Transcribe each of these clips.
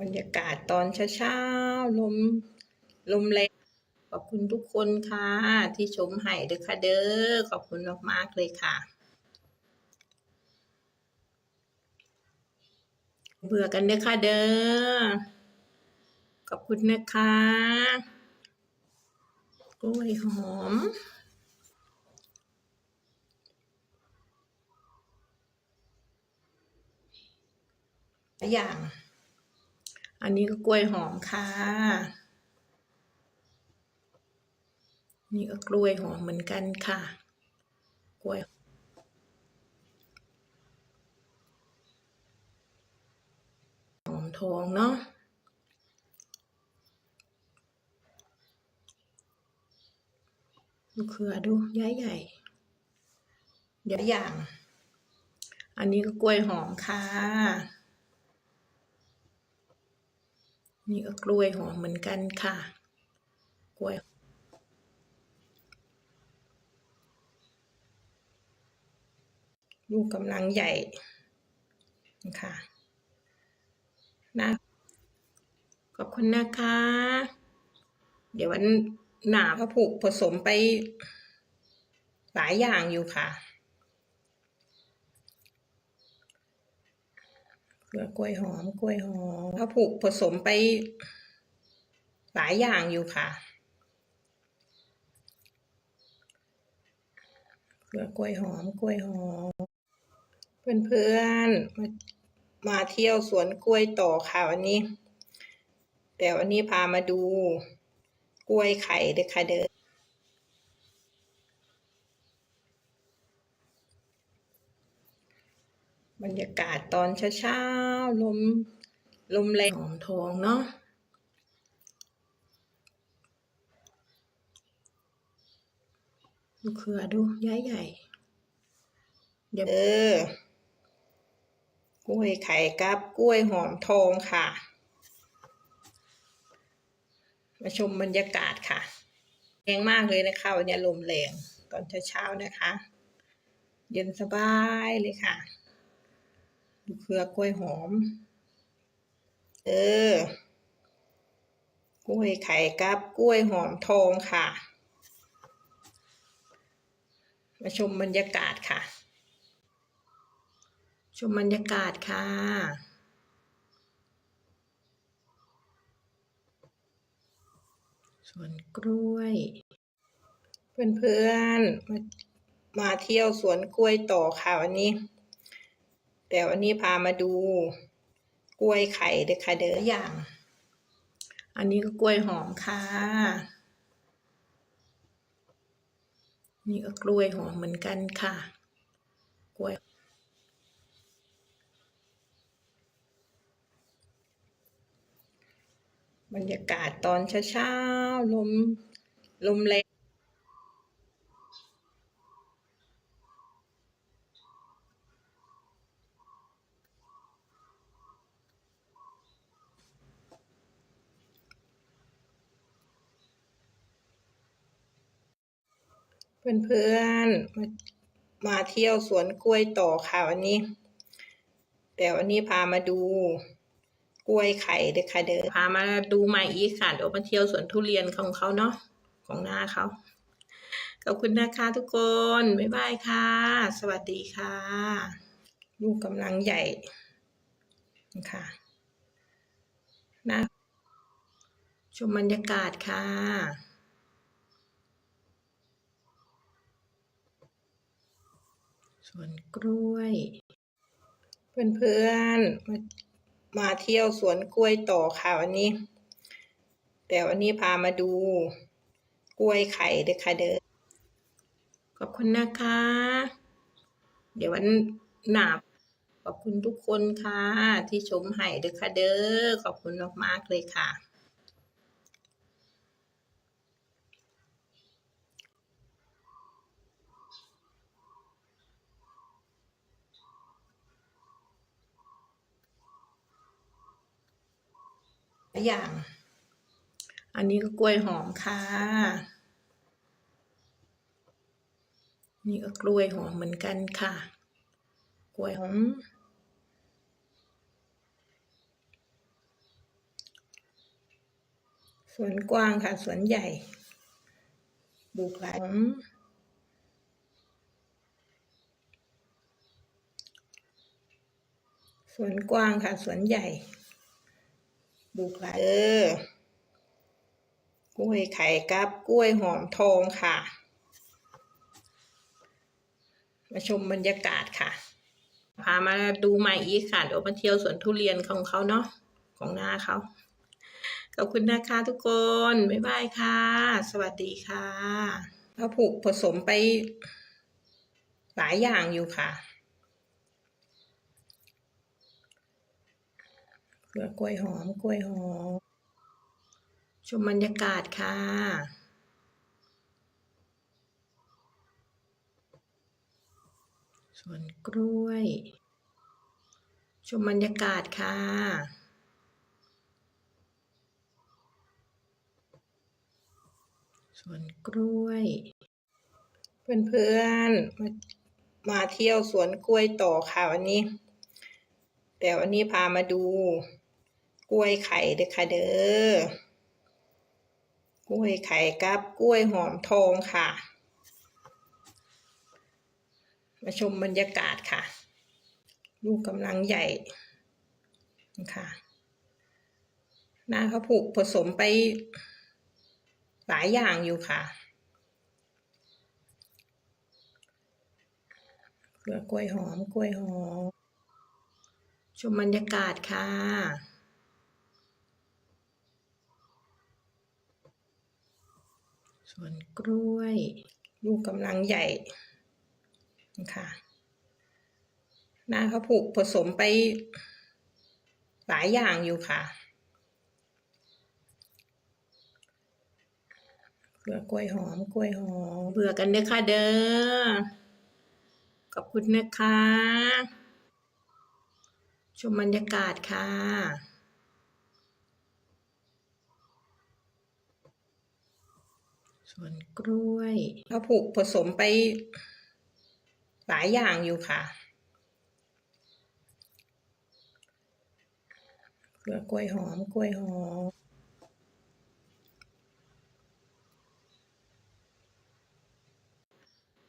บรรยากาศตอนเช้าๆ ลม ลมแรง ขอบคุณทุกคนค่ะ ที่ชมให้เด้อค่ะเด้อ ขอบคุณมากๆเลยค่ะ เบื่อกันเด้อค่ะเด้อ ขอบคุณนะคะกล้วยหอมอย่าง อันนี้ก็กล้วยหอมค่ะ นี่ก็กล้วยหอมเหมือนกันค่ะ กล้วยหอมทองเนาะมะเขือดูย้ายใหญ่ เดี๋ยวอย่าง อันนี้ก็กล้วยหอมค่ะ นี่ก็กล้วยหอมเหมือนกันค่ะ กล้วย ลูกกำลังใหญ่ค่ะนะขอบคุณนะคะ เดี๋ยววันหนาพระผูกผสมไปหลายอย่างอยู่ค่ะเกลือกล้วยหอมกล้วยหอมพระผูกผสมไปหลายอย่างอยู่ค่ะเกลือกล้วยหอมกล้วยหอม เพื่อนๆมามาเที่ยวสวนกล้วยต่อค่ะวันนี้ แต่วันนี้พามาดูกล้วยไข่เด้อค่ะเด้อ บรรยากาศตอนเช้าๆลมลมแรงหอมทองเนาะมะเขือดูย้ายใหญ่ เดี๋ยวเออกล้วยไข่กับกล้วยหอมทองค่ะ มาชมบรรยากาศค่ะแรงมากเลยนะคะวันนี้ลมแรงตอนเช้าๆนะคะ เย็นสบายเลยค่ะ เครือกล้วยหอม เออกล้วยไข่กับกล้วยหอมทองค่ะ มาชมบรรยากาศค่ะ ชมบรรยากาศค่ะสวนกล้วย เพื่อนๆมามาเที่ยวสวนกล้วยต่อค่ะวันนี้ แต่วันนี้พามาดูกล้วยไข่เด้อค่ะเด้ออย่าง อันนี้ก็กล้วยหอมค่ะ นี่ก็กล้วยหอมเหมือนกันค่ะ กล้วย บรรยากาศตอนเช้าๆลมลมแรง เพื่อนๆมามาเที่ยวสวนกล้วยต่อค่ะวันนี้ แต่วันนี้พามาดูกล้วยไข่เด้อค่ะเด้อพามาดูใหม่อีกค่ะเดี๋ยวมาเที่ยวสวนทุเรียนของเขาเนาะของหน้าเขาขอบคุณนะคะทุกคน บ๊ายบายค่ะ สวัสดีค่ะ ลูกกำลังใหญ่ค่ะนะชมบรรยากาศค่ะ สวนกล้วย เพื่อนๆมามาเที่ยวสวนกล้วยต่อค่ะวันนี้ แต่วันนี้พามาดู กล้วยไข่เด้อค่ะเด้อขอบคุณนะคะ เดี๋ยววันหนาขอบคุณทุกคนค่ะ ที่ชมให้เด้อค่ะเด้อขอบคุณมากๆเลยค่ะ อย่าง อันนี้ก็กล้วยหอมค่ะ นี่ก็กล้วยหอมเหมือนกันค่ะ กล้วยหอมสวนกว้างค่ะ สวนใหญ่บุกหลายสวนกว้างค่ะ สวนใหญ่ บุกหลายเออกล้วยไข่กับกล้วยหอมทองค่ะ มาชมบรรยากาศค่ะ พามาดูใหม่อีกค่ะเดี๋ยวมาเที่ยวสวนทุเรียนของเขาเนาะของหน้าเขาขอบคุณนะคะทุกคน บ๊ายบายค่ะ สวัสดีค่ะเขาผูกผสมไปหลายอย่างอยู่ค่ะ เกลือกล้วยหอมกล้วยหอม ชมบรรยากาศค่ะสวนกล้วย ชมบรรยากาศค่ะสวนกล้วย เพื่อนๆมามาเที่ยวสวนกล้วยต่อค่ะวันนี้ แต่วันนี้พามาดู กล้วยไข่เด้อค่ะเด้อกล้วยไข่กับกล้วยหอมทองค่ะ มาชมบรรยากาศค่ะ ลูกกำลังใหญ่ค่ะหน้าเขาผูกผสมไปหลายอย่างอยู่ค่ะเกลือกล้วยหอมกล้วยหอมชมบรรยากาศค่ะ ส่วนกล้วย ลูกกำลังใหญ่นะคะหน้าเขาผูกผสมไปหลายอย่างอยู่ค่ะเกลือกล้วยหอมกล้วยหอมเบื่อกันเด้อค่ะเด้อขอบคุณนะคะ ชมบรรยากาศค่ะ สวนกล้วยเขาผูกผสมไปหลายอย่างอยู่ค่ะเกลือกล้วยหอมกล้วยหอม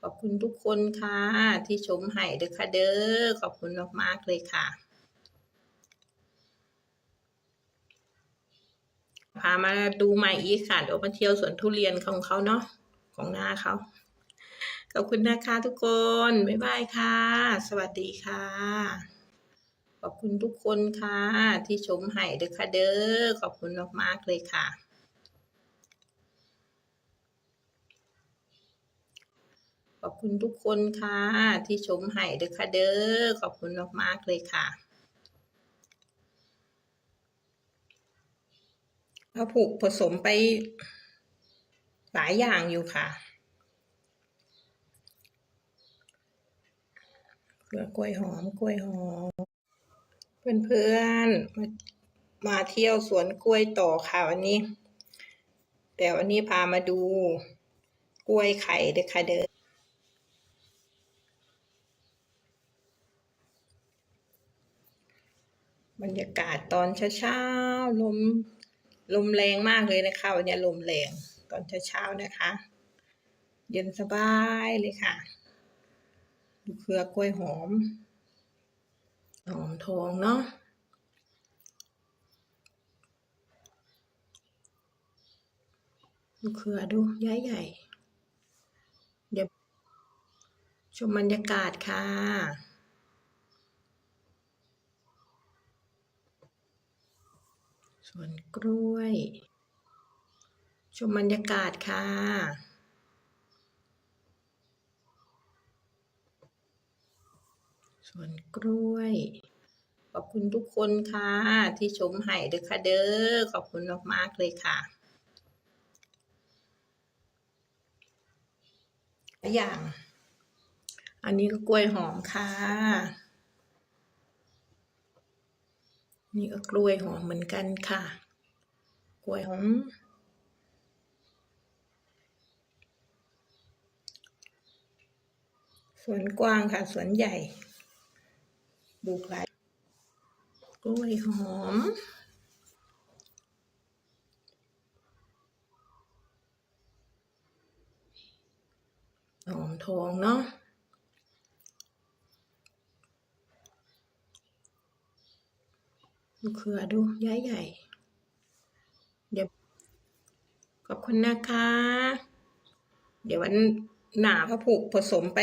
ขอบคุณทุกคนค่ะ ที่ชมให้เด้อค่ะเด้อขอบคุณมากๆเลยค่ะ พามาดูใหม่อีกค่ะ เดี๋ยวมาเที่ยวสวนทุเรียนของเขาเนาะของหน้าเขาขอบคุณนะคะทุกคน บ๊ายบายค่ะ สวัสดีค่ะ ขอบคุณทุกคนค่ะ ที่ชมให้เด้อค่ะเด้อ ขอบคุณมากๆเลยค่ะขอบคุณทุกคนค่ะ ที่ชมให้เด้อค่ะเด้อ ขอบคุณมากๆเลยค่ะ เขาผูกผสมไปหลายอย่างอยู่ค่ะเกลือกล้วยหอมกล้วยหอม เพื่อนๆมามาเที่ยวสวนกล้วยต่อค่ะวันนี้ แต่วันนี้พามาดูกล้วยไข่เด้อค่ะเด้อบรรยากาศตอนเช้าๆลม ลมแรงมากเลยนะคะ วันนี้ลมแรงตอนเช้าๆนะคะ เย็นสบายเลยค่ะดูเครือกล้วยหอม หอมทองเนาะดูเครือดูใหญ่ใหญ่เดี๋ยวชมบรรยากาศค่ะ สวนกล้วย ชมบรรยากาศค่ะสวนกล้วย ขอบคุณทุกคนค่ะ ที่ชมให้เด้อค่ะเด้อขอบคุณมากๆเลยค่ะอย่าง อันนี้ก็กล้วยหอมค่ะ นี่ก็กล้วยหอมเหมือนกันค่ะ กล้วยหอม สวนกว้างค่ะ สวนใหญ่ดูคล้ายกล้วยหอมหอมทองเนาะ ดูเขือดูใหญ่ใหญ่ เดี๋ยว ขอบคุณนะคะ เดี๋ยววันหนาพระผูกผสมไป